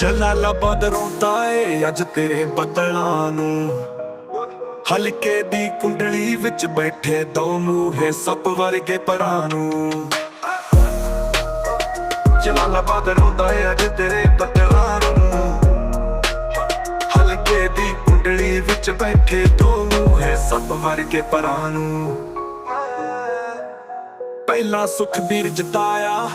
ਜਲਾਲਾਬਾਦ ਰੋਂਦਾ ਏ ਅੱਜ ਤੇਰੇ ਬਦਲਾਂ ਨੂੰ। ਹਲਕੇ ਦੀ ਕੁੰਡਲੀ ਵਿੱਚ ਬੈਠੇ ਦੋ ਮੂਹੇ ਸੱਪ ਵਰਗੇ ਪਰਾਂ ਨੂੰ। ਜਲਾਲਾਬਾਦ ਰੋਂਦਾ ਏ ਅੱਜ ਤੇਰੇ ਬਦਲਾਂ ਨੂੰ। ਹਲਕੇ ਦੀ ਕੁੰਡਲੀ ਵਿੱਚ ਬੈਠੇ ਦੋ ਮੂਹੇ ਸੱਪ ਵਰਗੇ ਪਰਾਂ ਨੂੰ। ਪਹਿਲਾ ਸੁਖਬੀਰ ਜਤਾਇਆ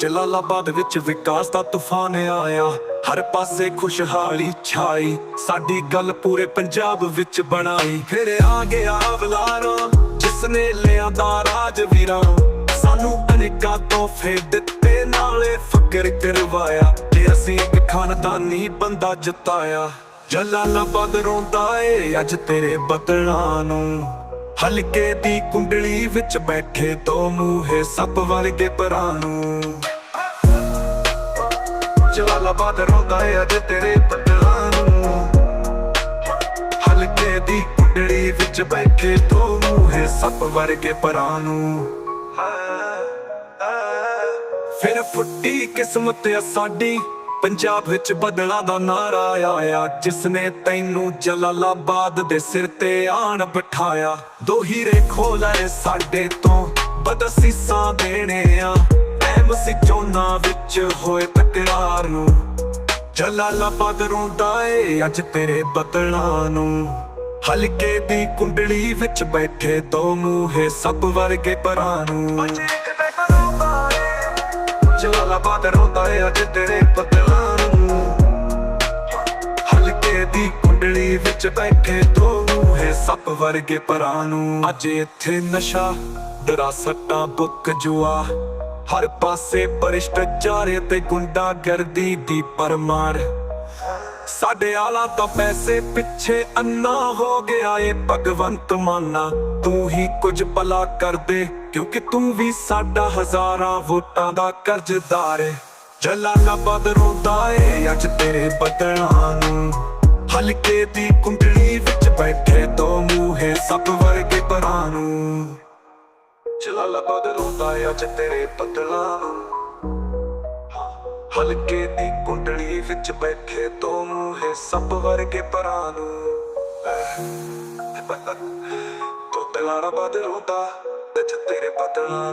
ਜਲਾਲਾਬਾਦ ਵਿੱਚ ਵਿਕਾਸ ਦਾ ਤੂਫਾਨ ਆਇਆ। ਹਰ ਪਾਸੇ ਖੁਸ਼ਹਾਲੀ ਛਾਈ। ਸਾਡੀ ਗੱਲ ਪੂਰੇ ਪੰਜਾਬ ਵਿੱਚ ਬਣਾਈ। ਫਿਰ ਆ ਗਿਆ ਅਵਲਾਰਾ ਜਿਸ ਨੇ ਲਿਆਂਦਾ ਰਾਜ ਵੀਰਾਂ ਸਾਨੂੰ ਅਨੇਕਾਂ ਤੋਹਫੇ ਦਿੱਤੇ, ਨਾਲੇ ਫਕਰ ਕਰਵਾਇਆ। ਤੇ ਅਸੀਂ ਇੱਕ ਖਾਨਦਾਨੀ ਬੰਦਾ ਜਤਾਇਆ। ਜਲਾਲਾਬਾਦ ਰੋਂਦਾ ਏ ਅੱਜ ਤੇਰੇ ਬਦਲਾਂ ਨੂੰ। ਹਲਕੇ ਦੀ ਕੁੰਡਲੀ ਵਿੱਚ ਬੈਠੇ ਦੋ ਮੂਹੇ ਸੱਪ ਵਰਗੇ ਪਰਾਂ ਨੂੰ ਜਲਾਲਾਬਾਦ ਰੋਂਦਾ ਏ ਅੱਜ ਤੇਰੇ ਬੱਦਲਾਂ ਨੂੰ। ਹਲਕੇ ਦੀ ਕੁੰਡਲੀ ਵਿੱਚ ਬੈਠੇ ਦੋ ਮੂਹੇ ਸੱਪ ਵਰਗੇ ਪਰਾਂ ਨੂੰ ਫਿਰ ਫੁੱਟੀ ਕਿਸਮਤ ਸਾਡੀ। ਪੰਜਾਬ ਵਿੱਚ ਬਦਲਾਂ ਦਾ ਨਾਰਾ ਆਇਆ। ਜਿਸ ਨੇ ਤੈਨੂੰ ਜਲਾਲਾਬਾਦ ਦੇ ਸਿਰ ਤੇ ਆਣ ਬਿਠਾਇਆ। ਦੋ ਹੀਰੇ ਖੋਲੇ ਸਾਡੇ ਤੋਂ ਬਦਸੀਸਾਂ ਦੇਣੇ ਆ। ਐਮ ਸੀ ਚੋਨਾ ਵਿੱਚ ਹੋਏ ਤਕਰਾਰ ਨੂੰ। ਜਲਾਲਾਬਾਦ ਰੋਂਦਾ ਏ ਅੱਜ ਤੇਰੇ ਬਦਲਾਂ ਨੂੰ। ਹਲਕੇ ਦੀ ਕੁੰਡਲੀ ਵਿੱਚ ਬੈਠੇ ਦੋ ਮੂਹੇ ਸੱਪ ਵਰਗੇ ਪਰਾਂ ਨੂੰ। ਜਲਾਲਾਬਾਦ ਰੋਂਦਾ ਏ ਅੱਜ ਤੇਰੇ ਬਦਲਾਂ ਦੀ ਕੁੰਡਲੀ ਵਿੱਚ ਬੈਠੇ ਦੋ ਮੂਹੇ ਸੱਪ ਵਰਗੇ ਪਰਾਂ ਨੂੰ। ਅੱਜ ਇੱਥੇ ਨਸ਼ਾ, ਡਰਾ ਸੱਟਾਂ, ਬੁੱਕ ਜੁਆ। ਹਰ ਪਾਸੇ ਭ੍ਰਿਸ਼ਟਾਚਾਰ ਤੇ ਗੁੰਡਾ ਦੀ ਪਰਮਾਰ। ਸਾਡੇ ਆਲਾ ਤਾਂ ਪੈਸੇ ਪਿੱਛੇ ਅੰਨਾ ਹੋ ਗਿਆ ਏ, ਭਗਵੰਤ ਮਾਨਾ। ਤੂੰ ਹੀ ਕੁਝ ਭਲਾ ਕਰ ਦੇ, ਕਿਉਂਕਿ ਤੂੰ ਵੀ ਸਾਡਾ ਹਜ਼ਾਰਾਂ ਵੋਟਾਂ ਦਾ ਕਰਜ਼ਦਾਰ ਏ। ਜਲਾਲਾਬਾਦ ਰੋਂਦਾ ਏ ਅੱਜ ਤੇਰੇ ਬਦਲਾਂ ਨੂੰ। ਹਲਕੇ ਦੀ ਕੁੰਡਲੀ ਵਿੱਚ ਬੈਠੇ ਦੋ ਮੂਹੇ ਸੱਪ ਵਰਗੇ ਪਰਾਂ ਨੂੰ। ਜਲਾਲਾਬਾਦ ਰੋਂਦਾ ਅੱਜ ਤੇਰੇ ਬਦਲਾਂ ਨੂੰ। ਹਲਕੇ ਦੀ ਕੁੰਡਲੀ ਵਿੱਚ ਬੈਠੇ ਦੋ ਮੂਹੇ ਸੱਪ ਵਰਗੇ ਪਰਾਂ ਨੂੰ। ਤੋਤੇ ਲਾਣਾ ਬਦਲਦਾ ਤੇ ਤੇਰੇ ਪਤਲਾ